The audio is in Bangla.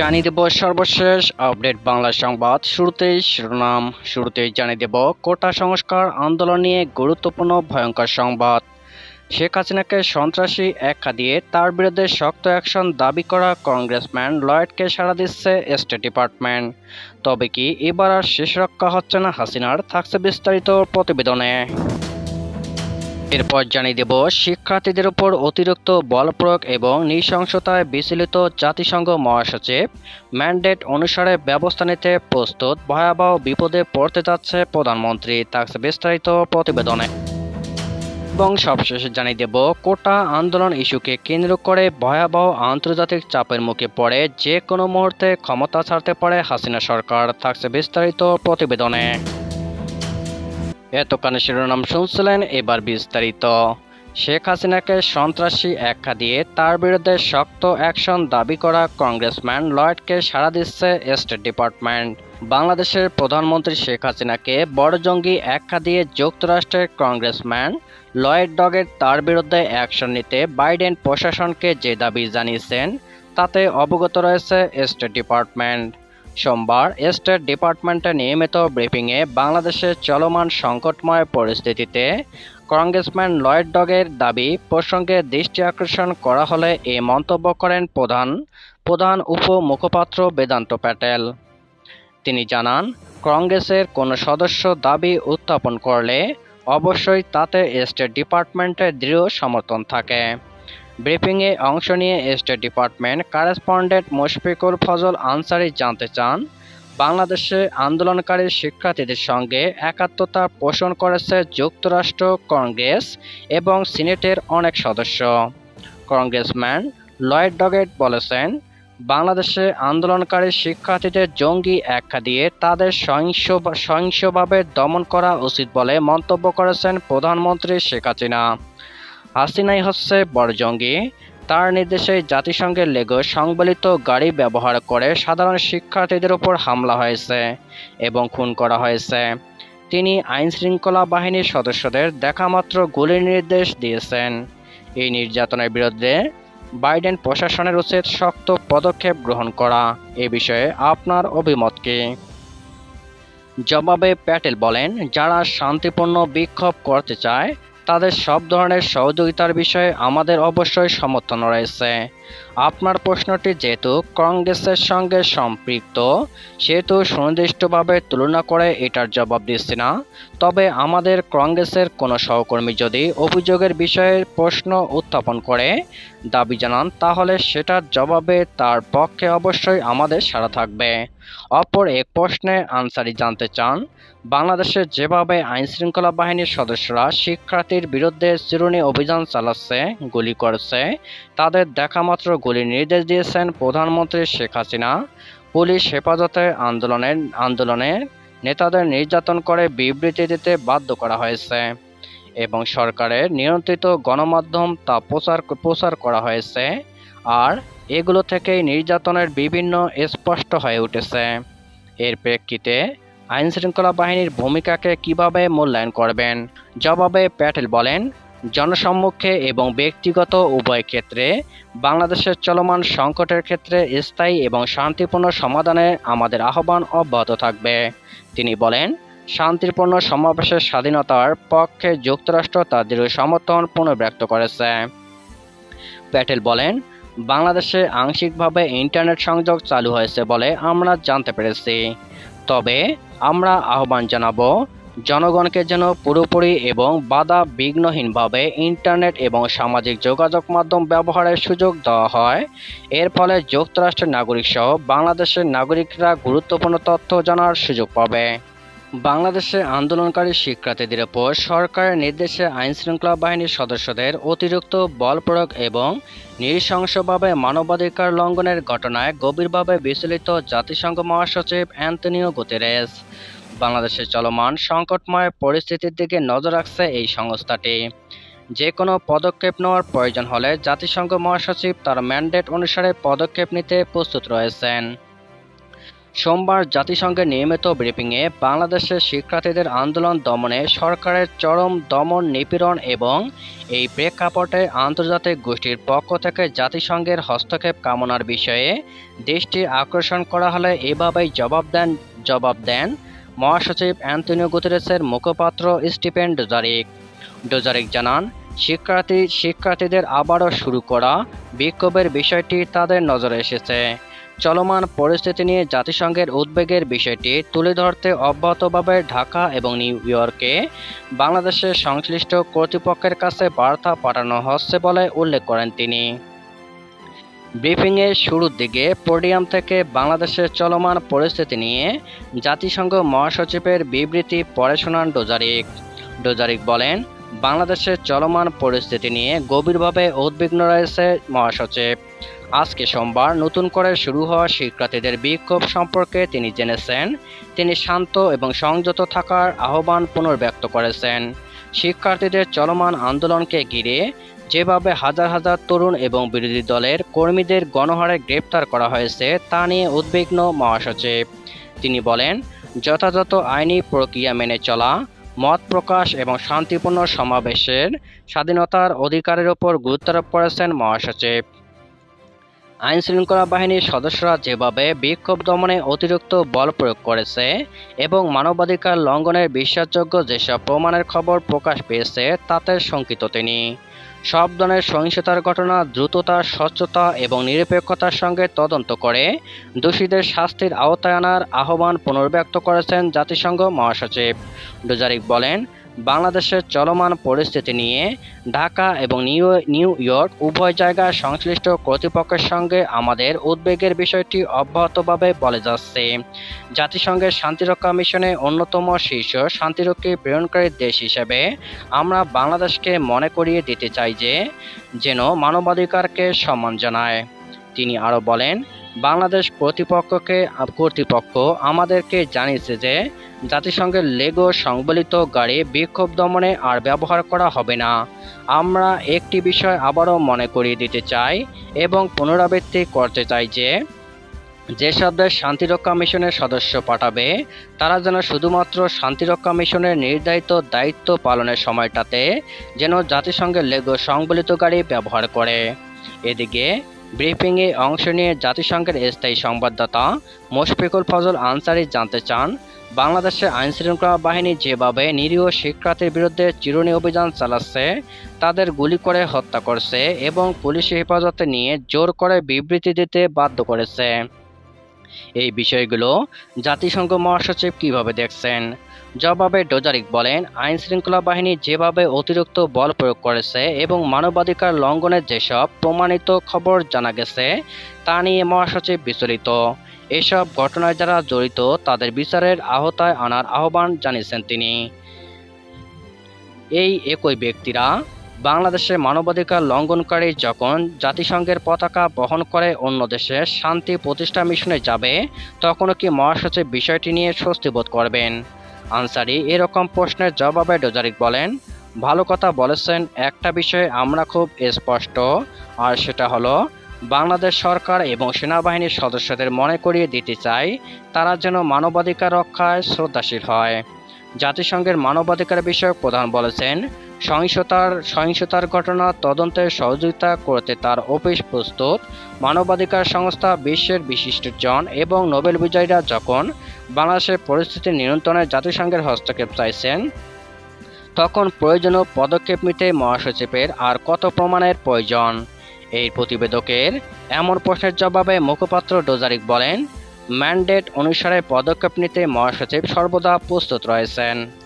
জানিয়ে দেব সর্বশেষ আপডেট বাংলা সংবাদ। শুরুতেই শিরোনাম। শুরুতেই জানিয়ে দেব, কোটা সংস্কার আন্দোলন নিয়ে গুরুত্বপূর্ণ ভয়ঙ্কর সংবাদ। শেখ হাসিনাকে সন্ত্রাসী একা দিয়ে তার বিরুদ্ধে শক্ত অ্যাকশন দাবি করা কংগ্রেসম্যান লয়েডকে সাড়া দিচ্ছে স্টেট ডিপার্টমেন্ট। তবে কি এবার আর শেষ রক্ষা হচ্ছে না হাসিনার, থাকছে বিস্তারিত প্রতিবেদনে। এরপর জানিয়ে দেব, শিক্ষার্থীদের উপর অতিরিক্ত বল প্রয়োগ এবং নৃশংসতায় বিচলিত জাতিসংঘ মহাসচিব ম্যান্ডেট অনুসারে ব্যবস্থা নিতে প্রস্তুত। ভয়াবহ বিপদে পড়তে যাচ্ছে প্রধানমন্ত্রী থাকছে বিস্তারিত প্রতিবেদনে। এবং সবশেষে জানিয়ে দেব, কোটা আন্দোলন ইস্যুকে কেন্দ্র করে ভয়াবহ আন্তর্জাতিক চাপের মুখে পড়ে যে কোনো মুহূর্তে ক্ষমতা ছাড়তে পারে হাসিনা সরকার থাকছে বিস্তারিত প্রতিবেদনে। এতক্ষণে শিরোনাম শুনছিলেন এবার বিস্তারিত। শেখ হাসিনাকে সন্ত্রাসী আখ্যা দিয়ে তার বিরুদ্ধে শক্ত অ্যাকশন দাবি করা কংগ্রেসম্যান লয়েডকে সাড়া দিচ্ছে স্টেট ডিপার্টমেন্ট বাংলাদেশের প্রধানমন্ত্রী শেখ হাসিনাকে বড় জঙ্গি আখ্যা দিয়ে যুক্তরাষ্ট্রের কংগ্রেসম্যান লয়েড ডগের তার বিরুদ্ধে অ্যাকশন নিতে বাইডেন প্রশাসনকে যে দাবি জানিয়েছেন, তাতে অবগত রয়েছে স্টেট ডিপার্টমেন্ট সোমবার স্টেট ডিপার্টমেন্টের নিয়মিত ব্রিফিংয়ে বাংলাদেশের চলমান সংকটময় পরিস্থিতিতে কংগ্রেসম্যান লয়েড ডগের দাবি প্রসঙ্গে দৃষ্টি আকর্ষণ করা হলে এ মন্তব্য করেন প্রধান প্রধান উপ মুখপাত্র বেদান্ত প্যাটেল। তিনি জানান, কংগ্রেসের কোনো সদস্য দাবি উত্থাপন করলে অবশ্যই তাতে স্টেট ডিপার্টমেন্টের দৃঢ় সমর্থন থাকে। ব্রিফিংয়ে অংশ নিয়ে state department correspondent Mushfiqul Fazal Ansari জানতে চান, বাংলাদেশে আন্দোলনকারী শিক্ষার্থীদের সঙ্গে একাত্মতা পোষণ করেছে যুক্তরাষ্ট্র, কংগ্রেস এবং সিনেটের অনেক সদস্য। কংগ্রেসম্যান লয়েড ডগেট বলেছেন, বাংলাদেশে আন্দোলনকারী শিক্ষার্থীদের জঙ্গি আখ্যা দিয়ে তাদের সহিংস সহিংসভাবে দমন করা উচিত বলে মন্তব্য করেছেন প্রধানমন্ত্রী শেখ হাসিনা। হাসিনাই হচ্ছে বড় জঙ্গি। তার নির্দেশে জাতিসংঘের লেগো সংবলিত গাড়ি ব্যবহার করে সাধারণ শিক্ষার্থীদের উপর হামলা হয়েছে এবং খুন করা হয়েছে। তিনি আইন শৃঙ্খলা বাহিনীর সদস্যদের দেখামাত্র গুলির নির্দেশ দিয়েছেন। এই নির্যাতনের বিরুদ্ধে বাইডেন প্রশাসনের উচিত শক্ত পদক্ষেপ গ্রহণ করা। এ বিষয়ে আপনার অভিমত কি? জবাবে প্যাটেল বলেন, যারা শান্তিপূর্ণ বিক্ষোভ করতে চায় তাদের সব ধরনের সহযোগিতার বিষয়ে আমাদের অবশ্যই সমর্থন রয়েছে। আপনার প্রশ্নটি যেহেতু কংগ্রেসের সঙ্গে সম্পৃক্ত, সেহেতু সুনির্দিষ্টভাবে তুলনা করে এটার জবাব দিচ্ছি না। তবে আমাদের কংগ্রেসের কোনো সহকর্মী যদি অভিযোগের বিষয়ে প্রশ্ন উত্থাপন করে, দাবি জানান, তাহলে সেটার জবাবে তার পক্ষে অবশ্যই আমাদের সাড়া থাকবে। অপর এক প্রশ্নে আনসারি জানতে চান বাংলাদেশে যেভাবে আইনশৃঙ্খলা বাহিনীর সদস্যরা শিক্ষার্থীর বিরুদ্ধে চিরুনি অভিযান চালাচ্ছে, গুলি করছে, তাদের দেখামাত্র গুলির নির্দেশ দিয়েছেন প্রধানমন্ত্রী শেখ হাসিনা। পুলিশ হেফাজতে আন্দোলনের আন্দোলনের নেতাদের নির্যাতন করে বিবৃতি দিতে বাধ্য করা হয়েছে এবং সরকারের নিয়ন্ত্রিত গণমাধ্যম তা প্রচার প্রচার করা হয়েছে। আর এগুলো থেকেই নির্যাতনের বিভিন্ন স্পষ্ট হয়ে উঠেছে। এর প্রেক্ষিতে আইনশৃঙ্খলা বাহিনীর ভূমিকাকে কীভাবে মূল্যায়ন করবেন? জবাবে প্যাটেল বলেন, জনসম্মুখে এবং ব্যক্তিগত উভয় ক্ষেত্রে বাংলাদেশের চলমান সংকটের ক্ষেত্রে স্থায়ী এবং শান্তিপূর্ণ সমাধানে আমাদের আহ্বান অব্যাহত থাকবে। তিনি বলেন, শান্তিপূর্ণ সমাবেশের স্বাধীনতার পক্ষে যুক্তরাষ্ট্র তার দৃঢ় সমর্থন পুনর্ব্যক্ত করেছে। প্যাটেল বলেন বাংলাদেশে আংশিকভাবে ইন্টারনেট সংযোগ চালু হয়েছে বলে আমরা জানতে পেরেছি। তবে আমরা আহ্বান জানাব, জনগণকে যেন পুরোপুরি এবং বাধা বিঘ্নহীনভাবে ইন্টারনেট এবং সামাজিক যোগাযোগ মাধ্যম ব্যবহারের সুযোগ দেওয়া হয়। এর ফলে যুক্তরাষ্ট্রের নাগরিক সহ বাংলাদেশের নাগরিকরা গুরুত্বপূর্ণ তথ্য জানার সুযোগ পাবে। বাংলাদেশে আন্দোলনকারী শিক্ষার্থীদের ওপর সরকারের নির্দেশে আইনশৃঙ্খলা বাহিনীর সদস্যদের অতিরিক্ত বল প্রয়োগ এবং নৃশংসভাবে মানবাধিকার লঙ্ঘনের ঘটনায় গভীরভাবে বিচলিত জাতিসংঘ মহাসচিব অ্যান্তনিও গুতেরেস। বাংলাদেশে চলমান সংকটময় পরিস্থিতির দিকে নজর রাখছে এই সংস্থাটি। যে কোনো পদক্ষেপ নেওয়ার প্রয়োজন হলে জাতিসংঘ মহাসচিব তার ম্যান্ডেট অনুসারে পদক্ষেপ নিতে প্রস্তুত রয়েছেন। সোমবার জাতিসংঘের নিয়মিত ব্রিফিংয়ে বাংলাদেশের শিক্ষার্থীদের আন্দোলন দমনে সরকারের চরম দমন নিপীড়ন এবং এই প্রেক্ষাপটে আন্তর্জাতিক গোষ্ঠীর পক্ষ থেকে জাতিসংঘের হস্তক্ষেপ কামনার বিষয়ে দেশটি আকর্ষণ করা হলে এভাবেই জবাব দেন জবাব দেন মহাসচিব অ্যান্টনিও গুতেরেসের মুখপাত্র স্টিফেন ডোজারিক। ডোজারিক জানান, শিক্ষার্থী, শিক্ষার্থীদের আবারও শুরু করা বিক্ষোভের বিষয়টি তাদের নজরে এসেছে। চলমান পরিস্থিতি নিয়ে জাতিসংঘের উদ্বেগের বিষয়টি তুলে ধরতে অব্যাহতভাবে ঢাকা এবং নিউ ইয়র্কে। বাংলাদেশের সংশ্লিষ্ট কর্তৃপক্ষের কাছে বার্তা পাঠানো হচ্ছে বলে উল্লেখ করেন তিনি। ব্রিফিংয়ের শুরুর দিকে পোডিয়াম থেকে বাংলাদেশের চলমান পরিস্থিতি নিয়ে জাতিসংঘ মহাসচিবের বিবৃতি পড়ে শোনান ডোজারিক। ডোজারিক বলেন বাংলাদেশের চলমান পরিস্থিতি নিয়ে গভীরভাবে উদ্বিগ্ন রয়েছে মহাসচিব। আজকে সোমবার নতুন করে শুরু হওয়া শিক্ষার্থীদের বিক্ষোভ সম্পর্কে তিনি জেনেছেন। তিনি শান্ত এবং সংযত থাকার আহ্বান পুনর্ব্যক্ত করেছেন। শিক্ষার্থীদের চলমান আন্দোলনকে ঘিরে যেভাবে হাজার হাজার তরুণ এবং বিরোধী দলের কর্মীদের গণহারে গ্রেপ্তার করা হয়েছে, তা নিয়ে উদ্বিগ্ন মহাসচিব। তিনি বলেন, যথাযথ আইনি প্রক্রিয়া মেনে চলা মত প্রকাশ এবং শান্তিপূর্ণ সমাবেশের স্বাধীনতার অধিকারের ওপর গুরুত্বারোপ করেছেন মহাসচিব। আইন শৃঙ্খলা বাহিনীর সদস্যরা যেভাবে বিক্ষোভ দমনে অতিরিক্ত বল প্রয়োগ করেছে এবং মানবাধিকার লঙ্ঘনের বিশ্বাসযোগ্য যেসব প্রমাণের খবর প্রকাশ পেয়েছে, তাতে শঙ্কিত তিনি। সব ধরনের সহিংসতার ঘটনা দ্রুততা, স্বচ্ছতা এবং নিরপেক্ষতার সঙ্গে তদন্ত করে দোষীদের শাস্তির আওতায় আনার আহ্বান পুনর্ব্যক্ত করেছেন জাতিসংঘ মহাসচিব। ডোজারিক বলেন বাংলাদেশের চলমান পরিস্থিতি নিয়ে ঢাকা এবং নিউ নিউ ইয়র্ক উভয় জায়গায় সংশ্লিষ্ট কর্তৃপক্ষের সঙ্গে আমাদের উদ্বেগের বিষয়টি অব্যাহতভাবে বলে যাচ্ছে। জাতিসংঘের শান্তিরক্ষা মিশনে অন্যতম শীর্ষ শান্তিরক্ষী প্রেরণকারী দেশ হিসেবে আমরা বাংলাদেশকে মনে করিয়ে দিতে চাই যে, যেন মানবাধিকারকে সম্মান জানায়। তিনি আরও বলেন, বাংলাদেশ কর্তৃপক্ষকে, কর্তৃপক্ষ আমাদেরকে জানিয়েছে যে, জাতিসংঘের লেগো সংবলিত গাড়ি বিক্ষোভ দমনে আর ব্যবহার করা হবে না। আমরা একটি বিষয় আবারও মনে করিয়ে দিতে চাই এবং পুনরাবৃত্তি করতে চাই যে, যেসব দেশ শান্তিরক্ষা মিশনের সদস্য পাঠাবে, তারা যেন শুধুমাত্র শান্তিরক্ষা মিশনের নির্ধারিত দায়িত্ব পালনের সময়টাতে যেন জাতিসংঘের লেগো সংবলিত গাড়ি ব্যবহার করে। এদিকে ব্রিফিংয়ে অংশ নিয়ে জাতিসংঘের স্থায়ী সংবাদদাতা মোশফিকুল ফজল আনসারি জানতে চান, বাংলাদেশের আইন শৃঙ্খলা বাহিনী যেভাবে নিরীহ শিক্ষার্থীর বিরুদ্ধে চিরুনি অভিযান চালাচ্ছে, তাদের গুলি করে হত্যা করছে এবং পুলিশি হেফাজতে নিয়ে জোর করে বিবৃতি দিতে বাধ্য করেছে। এই বিষয়গুলো জাতিসংঘ মহাসচিব কীভাবে দেখছেন? জবাবে ডোজারিক বলেন আইন শৃঙ্খলা বাহিনী যেভাবে অতিরিক্ত বল প্রয়োগ করেছে এবং মানবাধিকার লঙ্ঘনের যেসব প্রমাণিত খবর জানা গেছে, তা নিয়ে মহাসচিব বিচলিত এসব ঘটনায় যারা জড়িত, তাদের বিচারের আওতায় আনার আহ্বান জানিয়েছেন তিনি। এই একই ব্যক্তিরা বাংলাদেশের মানবাধিকার লঙ্ঘনকারী যখন জাতিসংঘের পতাকা বহন করে অন্য দেশে শান্তি প্রতিষ্ঠা মিশনে যাবে, তখনও কি মহাসচিব বিষয়টি নিয়ে স্বস্তি বোধ করবেন? আনসারি, এরকম প্রশ্নের জবাবে ডোজারিক বলেন, ভালো কথা বলেছেন, একটা বিষয়ে আমরা খুব স্পষ্ট। আর সেটা হলো, বাংলাদেশ সরকার এবং সেনাবাহিনীর সদস্যদের মনে করিয়ে দিতে চাই তারা যেন মানবাধিকার রক্ষায় শ্রদ্ধাশীল হয়। জাতিসংঘের মানবাধিকার বিষয়ক প্রধান বলেছেন সহিংসতার সহিংসতার ঘটনা তদন্তে সহযোগিতা করতে তার অফিস প্রস্তুত। মানবাধিকার সংস্থা বিশ্বের বিশিষ্টজন এবং নোবেল বিজয়ীরা যখন বাংলাদেশের পরিস্থিতি নিয়ন্ত্রণে জাতিসংঘের হস্তক্ষেপ চাইছেন, তখন প্রয়োজনীয় পদক্ষেপ নিতে মহাসচিবের আর কত প্রমাণের প্রয়োজন? এই প্রতিবেদকের এমন প্রশ্নের জবাবে মুখপাত্র ডোজারিক বলেন, ম্যান্ডেট অনুসারে পদক্ষেপ নিতে মহাসচিব সর্বদা প্রস্তুত রয়েছেন।